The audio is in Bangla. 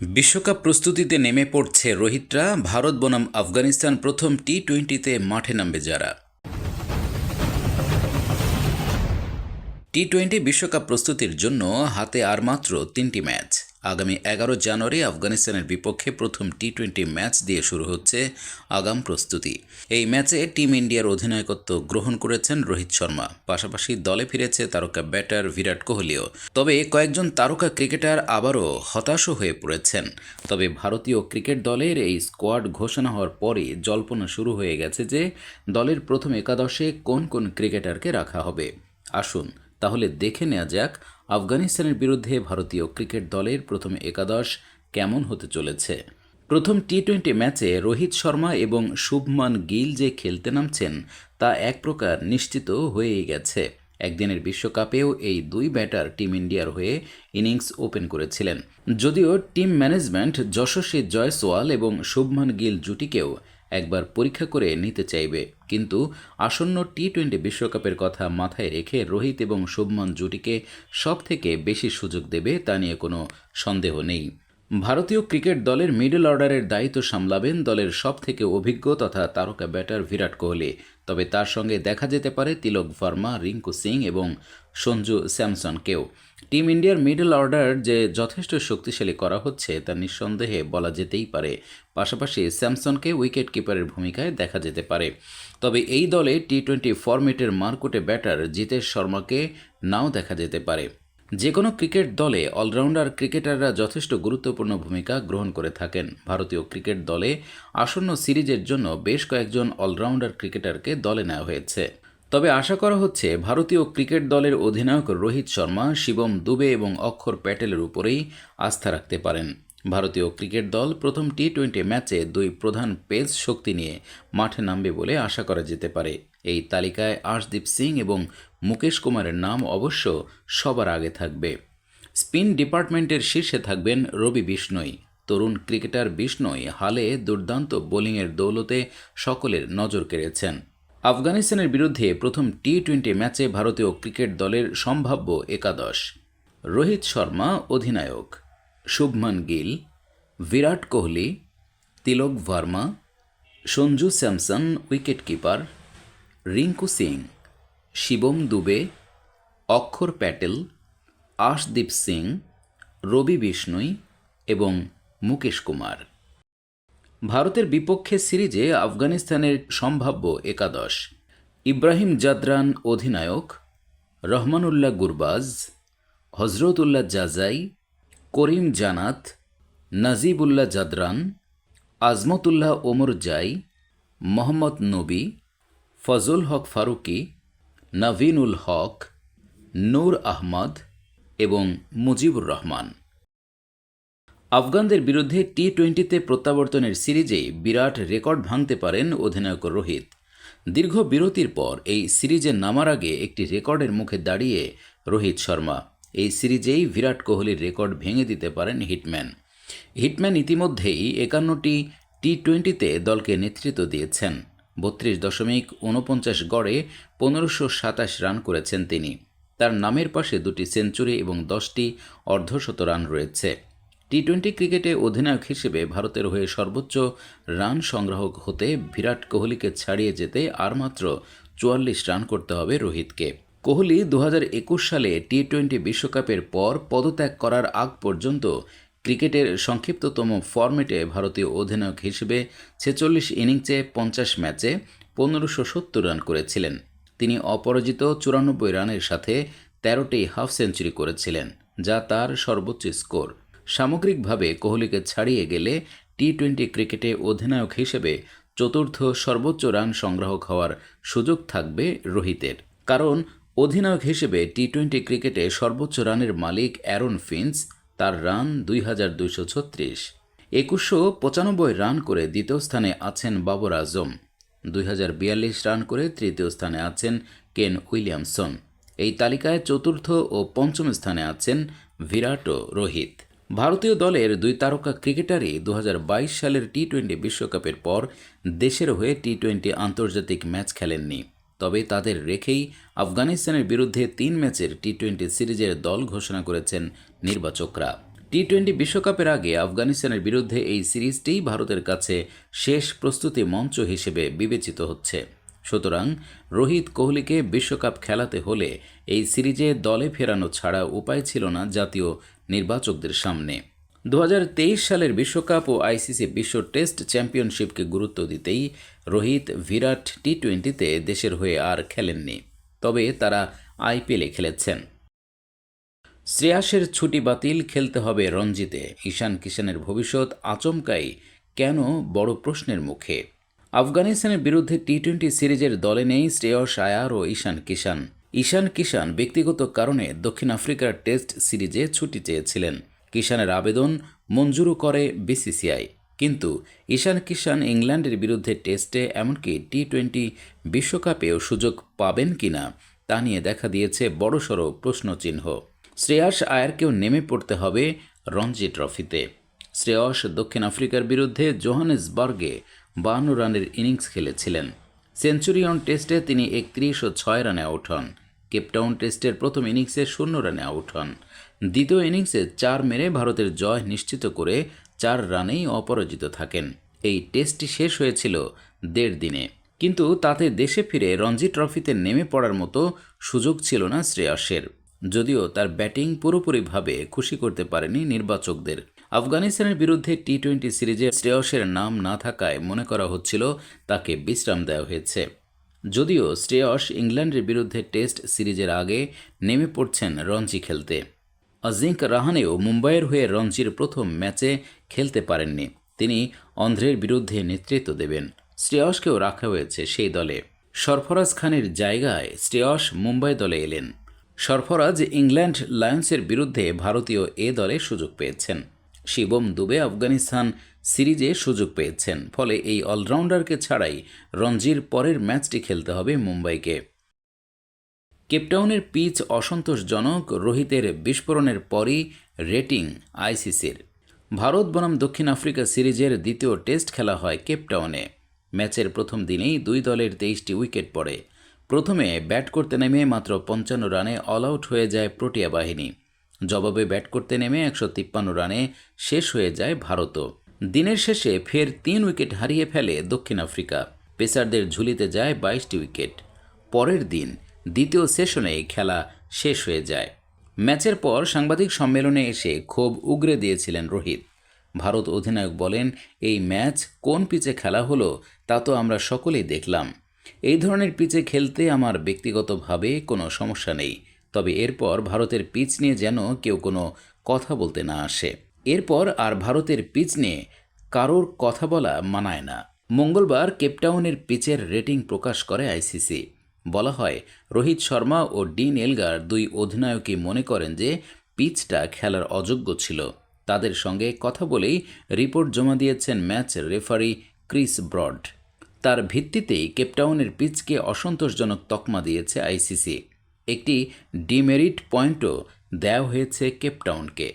বিশ্বকাপ প্রস্তুতিতে নেমে পড়ছে রোহিতরা। ভারত বনাম আফগানিস্তান প্রথম টি টোয়েন্টিতে মাঠে নামবে যারা। টি টোয়েন্টি বিশ্বকাপ প্রস্তুতির জন্য হাতে আর মাত্র তিনটি ম্যাচ। আগামী এগারো জানুয়ারি আফগানিস্তানের বিপক্ষে প্রথম টি টোয়েন্টি ম্যাচ দিয়ে শুরু হচ্ছে আগাম প্রস্তুতি। এই ম্যাচে টিম ইন্ডিয়ার অধিনায়কত্ব গ্রহণ করেছেন রোহিত শর্মা। পাশাপাশি দলে ফিরেছে তারকা ব্যাটার বিরাট কোহলিও। তবে কয়েকজন তারকা ক্রিকেটার আবারও হতাশও হয়ে পড়েছেন। তবে ভারতীয় ক্রিকেট দলের এই স্কোয়াড ঘোষণা হওয়ার পরই জল্পনা শুরু হয়ে গেছে যে দলের প্রথম একাদশে কোন কোন ক্রিকেটারকে রাখা হবে। আসুন তাহলে দেখে নেওয়া যাক আফগানিস্তানের বিরুদ্ধে ভারতীয় ক্রিকেট দলের প্রথম একাদশ কেমন হতে চলেছে। প্রথম টি টোয়েন্টি ম্যাচে রোহিত শর্মা এবং শুভমান গিল যে খেলতে নামছেন, তা এক প্রকার নিশ্চিত হয়েই গেছে। একদিনের বিশ্বকাপেও এই দুই ব্যাটার টিম ইন্ডিয়ার হয়ে ইনিংস ওপেন করেছিলেন। যদিও টিম ম্যানেজমেন্ট যশস্বী জয়সওয়াল এবং শুভমান গিল জুটিকেও একবার পরীক্ষা করে নিতে চাইবে। কিন্তু আসন্ন টি টোয়েন্টি বিশ্বকাপের কথা মাথায় রেখে রোহিত এবং শুভমান জুটিকে সব থেকে বেশি সুযোগ দেবে তা নিয়ে কোনো সন্দেহ নেই। ভারতীয় ক্রিকেট দলের মিডল অর্ডারের দায়িত্ব সামলাবেন দলের সব থেকে অভিজ্ঞ তথা তারকা ব্যাটার বিরাট কোহলি। তবে তার সঙ্গে দেখা যেতে পারে তিলক ভার্মা, রিঙ্কু সিং এবং সঞ্জু স্যামসনকেও। টিম ইন্ডিয়ার মিডল অর্ডার যে যথেষ্ট শক্তিশালী করা হচ্ছে, তা নিঃসন্দেহে বলা যেতেই পারে। পাশাপাশি স্যামসনকে উইকেট কিপারের ভূমিকায় দেখা যেতে পারে। তবে এই দলে টি টোয়েন্টি ফরম্যাটের মারকুটে ব্যাটার জিতেশ শর্মাকে নাও দেখা যেতে পারে। যে কোনো ক্রিকেট দলে অলরাউন্ডার ক্রিকেটাররা যথেষ্ট গুরুত্বপূর্ণ ভূমিকা গ্রহণ করে থাকেন। ভারতীয় ক্রিকেট দলে আসন্ন সিরিজের জন্য বেশ কয়েকজন অলরাউন্ডার ক্রিকেটারকে দলে নেওয়া হয়েছে। তবে আশা করা হচ্ছে ভারতীয় ক্রিকেট দলের অধিনায়ক রোহিত শর্মা, শিবম দুবে এবং অক্ষর প্যাটেলের উপরেই আস্থা রাখতে পারেন। ভারতীয় ক্রিকেট দল প্রথম টি টোয়েন্টি ম্যাচে দুই প্রধান পেস শক্তি নিয়ে মাঠে নামবে বলে আশা করা যেতে পারে। এই তালিকায় আশদীপ সিং এবং মুকেশ কুমারের নাম অবশ্য সবার আগে থাকবে। স্পিন ডিপার্টমেন্টের শীর্ষে থাকবেন রবি বিষ্ণই। তরুণ ক্রিকেটার বিষ্ণই হালে দুর্দান্ত বোলিংয়ের দৌলতে সকলের নজর কেড়েছেন। আফগানিস্তানের বিরুদ্ধে প্রথম টি টোয়েন্টি ম্যাচে ভারতীয় ক্রিকেট দলের সম্ভাব্য একাদশ। রোহিত শর্মা অধিনায়ক। Shubman Gill, Virat Kohli, Tilak Varma, Sanju Samson wicket keeper Rinku Singh, Shivam Dube, Axar Patel, Arshdeep Singh, রবি বিষ্ণুই এবং মুকেশ কুমার। ভারতের বিপক্ষে সিরিজে আফগানিস্তানের সম্ভাব্য একাদশ। ইব্রাহিম জাদরান অধিনায়ক, রহমানুল্লাহ গুরবাজ, হজরতুল্লাহ জাজাই, করিম জানাত, নাজিবুল্লাহ জাদরান, আজমতুল্লাহ ওমর জাই, মোহাম্মদ নবী, ফজল হক ফারুকি, নভিনুল হক, নূর আহমদ এবং মুজিবুর রহমান। আফগানদের বিরুদ্ধে টি টোয়েন্টিতে প্রত্যাবর্তনের সিরিজে বিরাট রেকর্ড ভাঙতে পারেন অধিনায়ক রোহিত। দীর্ঘ বিরতির পর এই সিরিজে নামার আগে একটি রেকর্ডের মুখে দাঁড়িয়ে রোহিত শর্মা। এই সিরিজেই বিরাট কোহলির রেকর্ড ভেঙে দিতে পারেন হিটম্যান। হিটম্যান ইতিমধ্যেই একান্নটি টি টোয়েন্টিতে দলকে নেতৃত্ব দিয়েছেন। বত্রিশ দশমিক উনপঞ্চাশ গড়ে পনেরোশো সাতাশ রান করেছেন তিনি। তার নামের পাশে দুটি সেঞ্চুরি এবং দশটি অর্ধশত রান রয়েছে। টি টোয়েন্টি ক্রিকেটে অধিনায়ক হিসেবে ভারতের হয়ে সর্বোচ্চ রান সংগ্রাহক হতে বিরাট কোহলিকে ছাড়িয়ে যেতে আর মাত্র চুয়াল্লিশ রান করতে হবে রোহিতকে। কোহলি দু হাজার একুশ সালে টি টোয়েন্টি বিশ্বকাপের পর পদত্যাগ করার আগ পর্যন্ত ক্রিকেটের সংক্ষিপ্ততম ফরম্যাটে ভারতীয় অধিনায়ক হিসেবে ছেচল্লিশ ইনিংসে পঞ্চাশ ম্যাচে পনেরোশো সত্তর রান করেছিলেন। তিনি অপরাজিত চুরানব্বই রানের সাথে তেরোটি হাফ সেঞ্চুরি করেছিলেন, যা তার সর্বোচ্চ স্কোর। সামগ্রিকভাবে কোহলিকে ছাড়িয়ে গেলে টি টোয়েন্টি ক্রিকেটে অধিনায়ক হিসেবে চতুর্থ সর্বোচ্চ রান সংগ্রাহক হওয়ার সুযোগ থাকবে রোহিতের। কারণ, অধিনায়ক হিসেবে টি টোয়েন্টি ক্রিকেটে সর্বোচ্চ রানের মালিক অ্যারন ফিন্স, তার রান দুই হাজার দুইশো ছত্রিশ। একুশশো পঁচানব্বই রান করে দ্বিতীয় স্থানে আছেন বাবর আজম। দুই হাজার বিয়াল্লিশ রান করে তৃতীয় স্থানে আছেন কেন উইলিয়ামসন। এই তালিকায় চতুর্থ ও পঞ্চম স্থানে আছেন বিরাট ও রোহিত। ভারতীয় দলের দুই তারকা ক্রিকেটারই দু হাজার বাইশ সালের টি টোয়েন্টি বিশ্বকাপের পর দেশের হয়ে টি টোয়েন্টি আন্তর্জাতিক ম্যাচ খেলেননি। তবে তাদের রেখেই আফগানিস্তানের বিরুদ্ধে তিন ম্যাচের টি টোয়েন্টি সিরিজের দল ঘোষণা করেছেন নির্বাচকরা। টি টোয়েন্টি বিশ্বকাপের আগে আফগানিস্তানের বিরুদ্ধে এই সিরিজটিই ভারতের কাছে শেষ প্রস্তুতি মঞ্চ হিসেবে বিবেচিত হচ্ছে। সুতরাং রোহিত কোহলিকে বিশ্বকাপ খেলাতে হলে এই সিরিজে দলে ফেরানো ছাড়া উপায় ছিল না জাতীয় নির্বাচকদের সামনে। দু হাজার তেইশ সালের বিশ্বকাপ ও আইসিসি বিশ্ব টেস্ট চ্যাম্পিয়নশিপকে গুরুত্ব দিতেই রোহিত বিরাট টি টোয়েন্টিতে দেশের হয়ে আর খেলেননি, তবে তারা আইপিএলে খেলেছেন। শ্রেয়াসের ছুটি বাতিল, খেলতে হবে রঞ্জিতে। ঈশান কিষানের ভবিষ্যৎ আচমকাই কেন বড় প্রশ্নের মুখে? আফগানিস্তানের বিরুদ্ধে টি টোয়েন্টি সিরিজের দলে নেই শ্রেয়স আয়ার ও ঈশান কিষান ঈশান কিষান ব্যক্তিগত কারণে দক্ষিণ আফ্রিকার টেস্ট সিরিজে ছুটি চেয়েছিলেন। কিষানের আবেদন মঞ্জুরও করে বিসিসিআই। কিন্তু ঈশান কিষান ইংল্যান্ডের বিরুদ্ধে টেস্টে এমনকি টি টোয়েন্টি বিশ্বকাপেও সুযোগ পাবেন কিনা তা নিয়ে দেখা দিয়েছে বড়সড় প্রশ্নচিহ্ন। শ্রেয়াস আয়ারকেও নেমে পড়তে হবে রঞ্জি ট্রফিতে। শ্রেয়স দক্ষিণ আফ্রিকার বিরুদ্ধে জোহানেসবার্গে বান্ন রানের ইনিংস খেলেছিলেন। সেঞ্চুরিয়ন টেস্টে তিনি একত্রিশ ও ছয় রানে হন। কেপটাউন টেস্টের প্রথম ইনিংসে শূন্য রানে আউট হন। দ্বিতীয় ইনিংসে চার মেরে ভারতের জয় নিশ্চিত করে চার রানেই অপরাজিত থাকেন। এই টেস্টটি শেষ হয়েছিল দেড় দিনে। কিন্তু তাতে দেশে ফিরে রঞ্জি ট্রফিতে নেমে পড়ার মতো সুযোগ ছিল না শ্রেয়াসের। যদিও তার ব্যাটিং পুরোপুরিভাবে খুশি করতে পারেনি নির্বাচকদের। আফগানিস্তানের বিরুদ্ধে টি টোয়েন্টি সিরিজে শ্রেয়সের নাম না থাকায় মনে করা হচ্ছিল তাকে বিশ্রাম দেওয়া হয়েছে। যদিও শ্রেয়স ইংল্যান্ডের বিরুদ্ধে টেস্ট সিরিজের আগে নেমে পড়ছেন রঞ্জি খেলতে। অজিঙ্ক রাহানেও মুম্বাইয়ের হয়ে রঞ্জির প্রথম ম্যাচে খেলতে পারেননি। তিনি অন্ধ্রের বিরুদ্ধে নেতৃত্ব দেবেন। শ্রেয়সকেও রাখা হয়েছে সেই দলে। সরফরাজ খানের জায়গায় শ্রেয়স মুম্বাই দলে এলেন। সরফরাজ ইংল্যান্ড লায়ন্সের বিরুদ্ধে ভারতীয় এ দলে সুযোগ পেয়েছেন। শিবম দুবে আফগানিস্তান সিরিজে সুযোগ পেয়েছেন। ফলে এই অলরাউন্ডারকে ছাড়াই রঞ্জির পরের ম্যাচটি খেলতে হবে মুম্বাইকে। কেপটাউনের পিচ অসন্তোষজনক রোহিতের বিস্ফোরণের পরই রেটিং আইসিসির। ভারত বনাম দক্ষিণ আফ্রিকা সিরিজের দ্বিতীয় টেস্ট খেলা হয় কেপটাউনে ম্যাচের প্রথম দিনেই দুই দলের তেইশটি উইকেট পড়ে। প্রথমে ব্যাট করতে নেমে মাত্র পঞ্চান্ন রানে অল আউট হয়ে যায় প্রোটিয়া বাহিনী। জবাবে ব্যাট করতে নেমে একশো তিপ্পান্ন রানে শেষ হয়ে যায় ভারতও। দিনের শেষে ফের তিন উইকেট হারিয়ে ফেলে দক্ষিণ আফ্রিকা। পেসারদের ঝুলিতে যায় বাইশটি উইকেট। পরের দিন, দ্বিতীয় সেশনেই খেলা শেষ হয়ে যায়। ম্যাচের পর সাংবাদিক সম্মেলনে এসে ক্ষোভ উগরে দিয়েছিলেন রোহিত। ভারত অধিনায়ক বলেন, এই ম্যাচ কোন পিচে খেলা হলো তা তো আমরা সকলেই দেখলাম। এই ধরনের পিচে খেলতে আমার ব্যক্তিগতভাবে কোনো সমস্যা নেই। তবে এরপর ভারতের পিচ নিয়ে যেন কেউ কোনো কথা বলতে না আসে। এরপর আর ভারতের পিচ নিয়ে কারোর কথা বলা মানায় না। মঙ্গলবার কেপটাউনের পিচের রেটিং প্রকাশ করে আইসিসি। বলা হয়, রোহিত শর্মা ও ডিন এলগার দুই অধিনায়কই মনে করেন যে পিচটা খেলার অযোগ্য ছিল। তাদের সঙ্গে কথা বলেই রিপোর্ট জমা দিয়েছেন ম্যাচ রেফারি ক্রিস ব্রড। তার ভিত্তিতেই কেপটাউনের পিচকে অসন্তোষজনক তকমা দিয়েছে আইসিসি। একটি ডিমেরিট পয়েন্টও দেওয়া হয়েছে কেপটাউনকে।